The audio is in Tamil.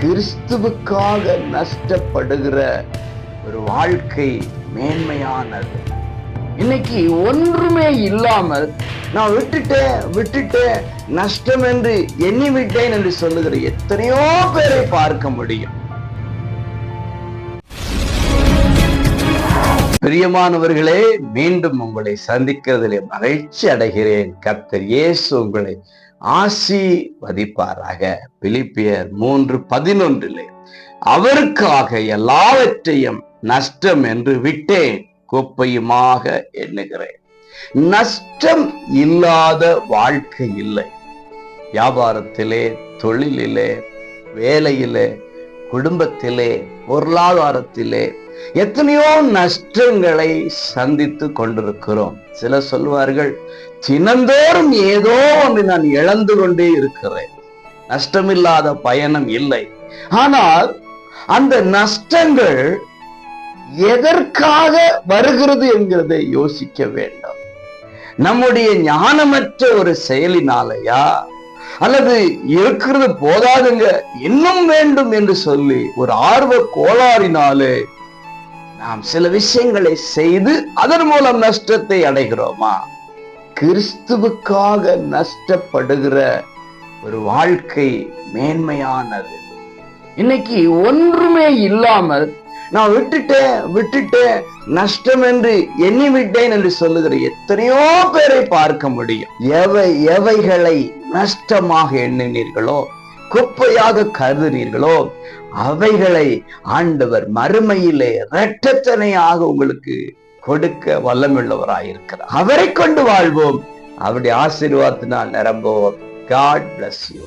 கிறிஸ்துவுக்காக நஷ்டப்படுகிற ஒரு வாழ்க்கை மேன்மையானது. இன்னைக்கு ஒன்றுமே இல்லாமல் நான் விட்டுட்டேன் விட்டுட்டேன் நஷ்டம் என்று எண்ணி விட்டேன் என்று சொல்லுகிற எத்தனையோ பேரை பார்க்க முடியும். பிரியமானவர்களே மீண்டும் உங்களை சந்திக்கிறதிலே மகிழ்ச்சி அடைகிறேன். கர்த்தர் இயேசு உங்களை ஆசீர்வதிப்பாராக. பிலிப்பியர் மூன்று பதினொன்றிலே அவருக்காக எல்லாவற்றையும் நஷ்டம் என்று விட்டேன் குப்பையுமாக எண்ணுகிறேன். நஷ்டம் இல்லாத வாழ்க்கை இல்லை. வியாபாரத்திலே தொழிலிலே வேலையிலே குடும்பத்திலே பொருளாதாரத்திலே எத்தனையோ நஷ்டங்களை சந்தித்து கொண்டிருக்கிறோம். சிலர் சொல்வார்கள் தினந்தோறும் ஏதோ ஒன்று நான் இழந்து கொண்டே இருக்கிறேன். நஷ்டமில்லாத பயணம் இல்லை. ஆனால் அந்த நஷ்டங்கள் எதற்காக வருகிறது என்கிறதை யோசிக்க வேண்டும். நம்முடைய ஞானமற்ற ஒரு செயலினாலையா? அல்லது இருக்கிறது போதாதுங்க இன்னும் வேண்டும் என்று சொல்லி ஒரு ஆர்வ கோளாறினாலே நாம் சில விஷயங்களை செய்து அதன் மூலம் நஷ்டத்தை அடைகிறோமா? கிறிஸ்துவுக்காக நஷ்டப்படுகிற ஒரு வாழ்க்கை மேன்மையானது. இன்னைக்கு ஒன்றுமே இல்லாமல் நான் விட்டுட்டேன் விட்டுட்டேன் நஷ்டம் என்று எண்ணி விட்டேன் என்று சொல்லுகிற எத்தனையோ பேரை பார்க்க முடியும். எவை எவைகளை நஷ்டமாக எண்ணினீர்களோ குப்பையாக கருதுனீர்களோ அவைகளை ஆண்டவர் மறுமையிலே இரட்டத்தனையாக உங்களுக்கு கொடுக்க வல்லமுள்ளவராயிருக்கிறார். அவரை கொண்டு வாழ்வோம். அவருடைய ஆசீர்வாதத்தினால் நிரம்புவோம். God bless you